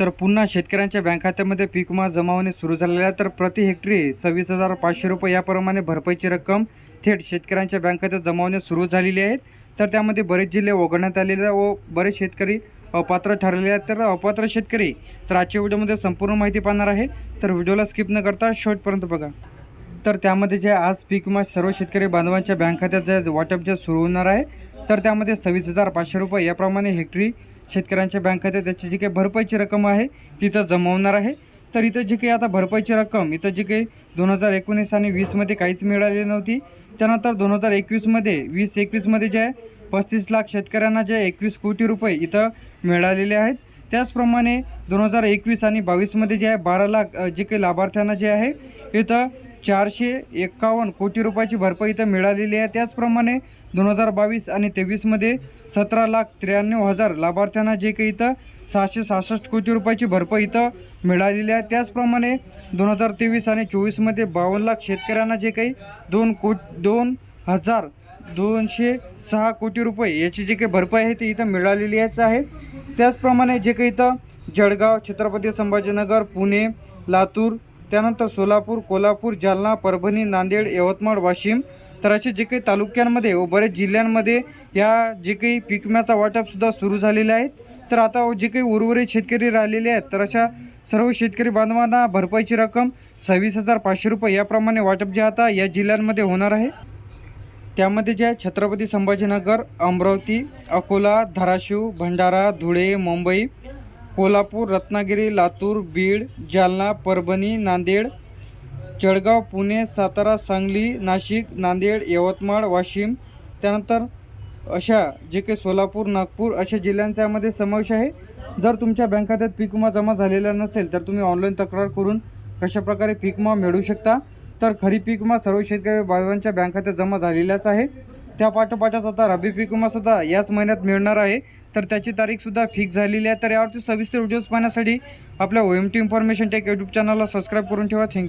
तर पुन्हा शेतकऱ्यांच्या बँक खात्यामध्ये पीक विमा जमावणे सुरू झालेल्या तर प्रति हेक्टरी सव्वीस हजार पाचशे रुपये याप्रमाणे भरपाईची रक्कम थेट शेतकऱ्यांच्या बँक खात्यात जमावणे सुरू झालेली आहेत. तर त्यामध्ये बरेच जिल्हे वगळण्यात आलेले व बरेच शेतकरी अपात्र ठरलेले आहेत. तर अपात्र शेतकरी तर आजच्या व्हिडिओमध्ये संपूर्ण माहिती पाहणार आहे. तर व्हिडिओला स्किप न करता शेवटपर्यंत बघा. तर त्यामध्ये जे आज पीक विमा सर्व शेतकरी बांधवांच्या बँक खात्यात जे वाटप जे सुरू होणार आहे तर त्यामध्ये सव्वीस हजार पाचशे रुपये याप्रमाणे हेक्टरी शेतकऱ्यांच्या बँक खात्यात त्याची जी काही भरपाईची रक्कम आहे तिथं जमवणार आहे. तर इथं जी काही आता भरपाईची रक्कम इथं जी काही दोन हजार एकोणीस आणि वीसमध्ये काहीच मिळाली नव्हती त्यानंतर दोन हजार एकवीसमध्ये वीस एकवीसमध्ये जे आहे पस्तीस लाख शेतकऱ्यांना जे एकवीस कोटी रुपये इथं मिळालेले आहेत. त्याचप्रमाणे दोन हजार एकवीस आणि बावीसमध्ये जे आहे बारा लाख जे काही लाभार्थ्यांना जे आहे इथं चारशे एक्कावन्न कोटी रुपयाची भरपाई इथं मिळालेली आहे. त्याचप्रमाणे दोन हजार बावीस आणि तेवीसमध्ये सतरा लाख त्र्याण्णव हजार लाभार्थ्यांना जे काही इथं सहाशे सहासष्ट कोटी रुपयाची भरपाई इथं मिळालेली आहे. त्याचप्रमाणे दोन हजार तेवीस आणि चोवीसमध्ये बावन्न लाख शेतकऱ्यांना जे काही दोन कोट दोन हजार दोनशे सहा कोटी रुपये याची जी काही भरपाई आहे ती इथं मिळालेली आहेच आहे. त्याचप्रमाणे जे काही इथं जळगाव छत्रपती संभाजीनगर पुणे लातूर त्यानंतर सोलापूर कोल्हापूर जालना परभणी नांदेड यवतमाळ वाशिम तर असे जे काही तालुक्यांमध्ये व बरेच जिल्ह्यांमध्ये या जे काही पीक विम्याचा वाटपसुद्धा सुरू झालेले आहेत तर आता जे काही उर्वरित शेतकरी राहिलेले आहेत तर अशा सर्व शेतकरी बांधवांना भरपाईची रक्कम सव्वीस हजार पाचशे रुपये याप्रमाणे वाटप जे आता या जिल्ह्यांमध्ये होणार आहे. त्यामध्ये जे आहे छत्रपती संभाजीनगर अमरावती अकोला धाराशिव भंडारा धुळे मुंबई कोल्हापूर रत्नागिरी लातूर बीड जालना परभणी नांदेड जळगाव पुणे सातारा सांगली नाशिक नांदेड यवतमाळ वाशिम. त्यानंतर अशा जे काही सोलापूर नागपूर अशा जिल्ह्यांच्यामध्ये समावेश आहे. जर तुमच्या बँक खात्यात पीक विमा जमा झालेला नसेल तर तुम्ही ऑनलाईन तक्रार करून कशाप्रकारे पीक विमा मिळू शकता? तर खरी पीक विमा सर्व शेतकरी बांधवांच्या बँक खात्यात जमा झालेलाच आहे. त्या पाठोपाठच आता रब्बी पीक याच महिन्यात मिळणार आहे. तर त्याची तारीखसुद्धा फिक्स झालेली आहे. तर यावरती सविस्तर व्हिडिओज पाहण्यासाठी आपल्या O M T information tech YouTube चॅनलला सबस्क्राईब करून ठेवा. Thank you